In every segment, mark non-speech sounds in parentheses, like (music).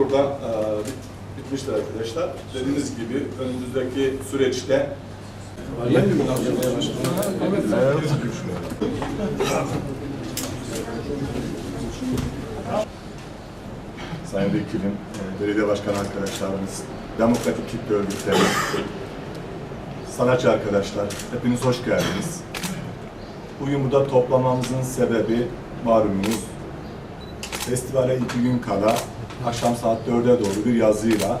Burada e, bit- bitmiştir arkadaşlar. Dediğiniz gibi önümüzdeki süreçte Sayın Vekilim, e, belediye başkanı arkadaşlarımız, demokratik kitle örgütleri, sanatçı arkadaşlar, hepiniz hoş geldiniz. Bugün burada toplamamızın sebebi malumunuz festivale iki gün kala akşam saat 4'e doğru bir yazıyla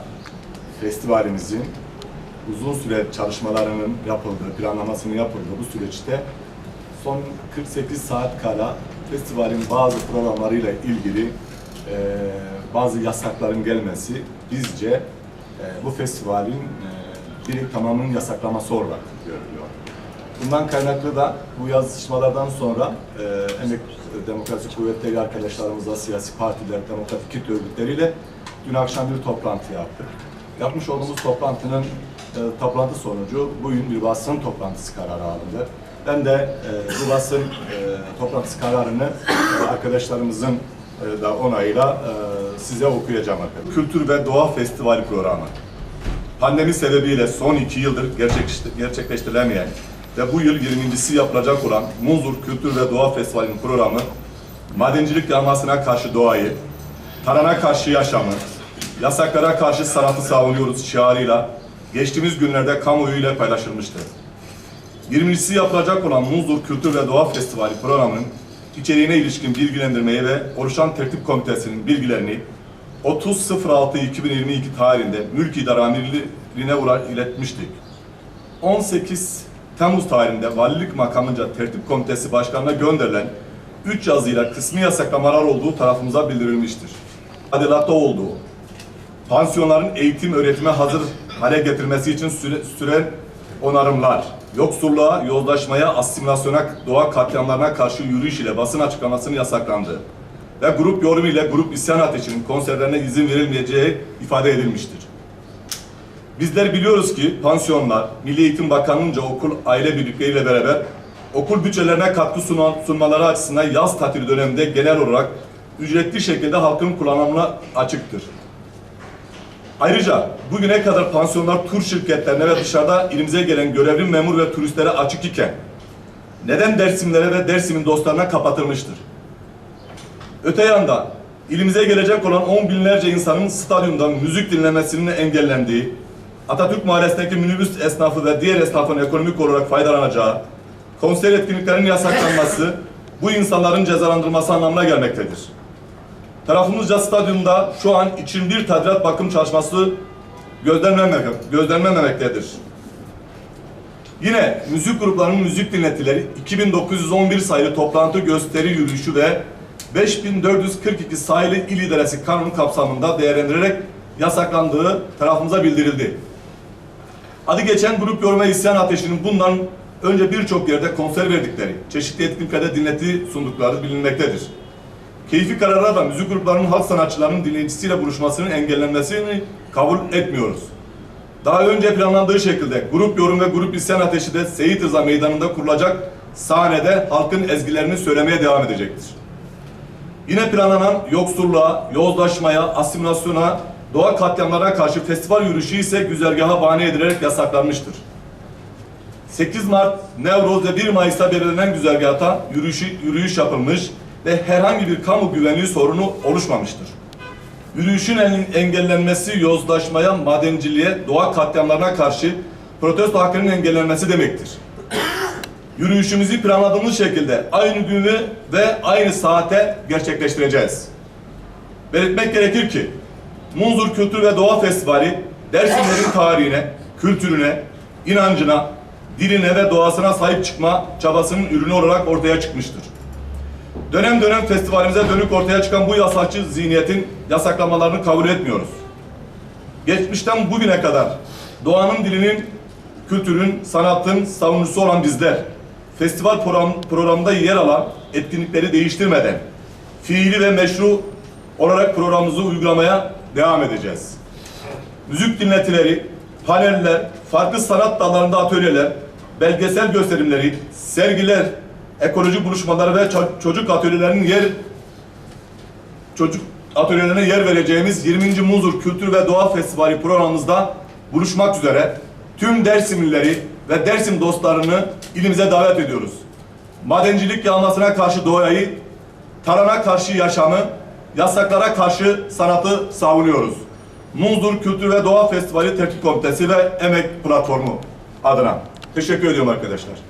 festivalimizin uzun süre çalışmalarının yapıldığı, planlamasının yapıldığı bu süreçte son 48 saat kala festivalin bazı programlarıyla ilgili eee, bazı yasakların gelmesi bizce eee, bu festivalin eee, bir tamamının yasaklaması olarak görülüyor. Bundan kaynaklı da bu yazışmalardan sonra e, Emek Demokrasi Kuvvetleri arkadaşlarımızla, siyasi partiler, demokratik kitle örgütleriyle dün akşam bir toplantı yaptık. Yapmış olduğumuz toplantının e, toplantı sonucu bugün bir basın toplantısı kararı alındı. Ben de e, bu basın e, toplantısı kararını e, arkadaşlarımızın e, da onayıyla e, size okuyacağım arkadaşlar. Kültür ve Doğa Festivali programı pandemi sebebiyle son iki yıldır gerçekleşti- gerçekleştirilemeyen ve bu yıl 20.si yapılacak olan Munzur Kültür ve Doğa Festivali'nin programı, madencilik yanmasına karşı doğayı, tarana karşı yaşamı, yasaklara karşı sanatı savunuyoruz şiarıyla geçtiğimiz günlerde kamuoyu ile paylaşılmıştır. 20.si yapılacak olan Munzur Kültür ve Doğa Festivali programının içeriğine ilişkin bilgilendirmeyi ve oluşan tertip komitesinin bilgilerini 30.06.2022 tarihinde Mülk İdare Amirliğine iletmiştik. 18 Temmuz tarihinde valilik makamınca tertip komitesi başkanına gönderilen 3 yazıyla kısmi yasaklamalar olduğu tarafımıza bildirilmiştir. Adilatta olduğu, pansiyonların eğitim öğretime hazır hale getirmesi için süre, süren onarımlar, yoksulluğa, yozlaşmaya, asimilasyona, doğa katliamlarına karşı yürüyüş ile basın açıklamasının yasaklandığı ve grup yorum ile grup isyan ateşinin konserlerine izin verilmeyeceği ifade edilmiştir. Bizler biliyoruz ki pansiyonlar, Milli Eğitim Bakanlığı'nca okul aile birlikleriyle beraber okul bütçelerine katkı sunan, sunmaları açısından yaz tatili döneminde genel olarak ücretli şekilde halkın kullanımına açıktır. Ayrıca bugüne kadar pansiyonlar tur şirketlerine ve dışarıda ilimize gelen görevli memur ve turistlere açık iken neden Dersimlere ve Dersim'in dostlarına kapatılmıştır? Öte yandan ilimize gelecek olan on binlerce insanın stadyumdan müzik dinlemesinin engellendiği, Atatürk Mahallesi'ndeki minibüs esnafı ve diğer esnafın ekonomik olarak faydalanacağı, konser etkinliklerinin yasaklanması, bu insanların cezalandırılması anlamına gelmektedir. Tarafımızca stadyumda şu an için bir tadilat bakım çalışması gözlenmemek, gözlenmemektedir. Yine müzik gruplarının müzik dinletileri 2911 sayılı toplantı gösteri yürüyüşü ve 5442 sayılı il idaresi kanunu kapsamında değerlendirerek yasaklandığı tarafımıza bildirildi. Adı geçen grup yorma isyan ateşinin bundan önce birçok yerde konser verdikleri, çeşitli etkinliklerde dinleti sundukları bilinmektedir. Keyfi kararlarla müzik gruplarının halk sanatçılarının dinleyicisiyle buluşmasının engellenmesini kabul etmiyoruz. Daha önce planlandığı şekilde grup yorum ve grup isyan ateşi de Seyit Rıza Meydanı'nda kurulacak sahnede halkın ezgilerini söylemeye devam edecektir. Yine planlanan yoksulluğa, yozlaşmaya, asimilasyona, doğa katliamlarına karşı festival yürüyüşü ise güzergaha bahane edilerek yasaklanmıştır. 8 Mart, Nevruz ve 1 Mayıs'ta belirlenen güzergahta yürüyüş, yürüyüş yapılmış ve herhangi bir kamu güvenliği sorunu oluşmamıştır. Yürüyüşün en- engellenmesi yozlaşmaya, madenciliğe, doğa katliamlarına karşı protesto hakkının engellenmesi demektir. Yürüyüşümüzü planladığımız şekilde aynı günü ve aynı saate gerçekleştireceğiz. Belirtmek gerekir ki Munzur Kültür ve Doğa Festivali Dersimlerin (laughs) tarihine, kültürüne, inancına, diline ve doğasına sahip çıkma çabasının ürünü olarak ortaya çıkmıştır. Dönem dönem festivalimize dönük ortaya çıkan bu yasakçı zihniyetin yasaklamalarını kabul etmiyoruz. Geçmişten bugüne kadar doğanın dilinin, kültürün, sanatın savunucusu olan bizler, festival program, programında yer alan etkinlikleri değiştirmeden, fiili ve meşru olarak programımızı uygulamaya devam edeceğiz. Müzik dinletileri, paneller, farklı sanat dallarında atölyeler, belgesel gösterimleri, sergiler, ekoloji buluşmaları ve ço- çocuk atölyelerinin yer çocuk atölyelerine yer vereceğimiz 20. Muzur Kültür ve Doğa Festivali programımızda buluşmak üzere tüm Dersimlileri ve Dersim dostlarını ilimize davet ediyoruz. Madencilik yağmasına karşı doğayı, tarana karşı yaşamı, yasaklara karşı sanatı savunuyoruz. Muzdur Kültür ve Doğa Festivali Tertip Komitesi ve Emek Platformu adına. Teşekkür ediyorum arkadaşlar.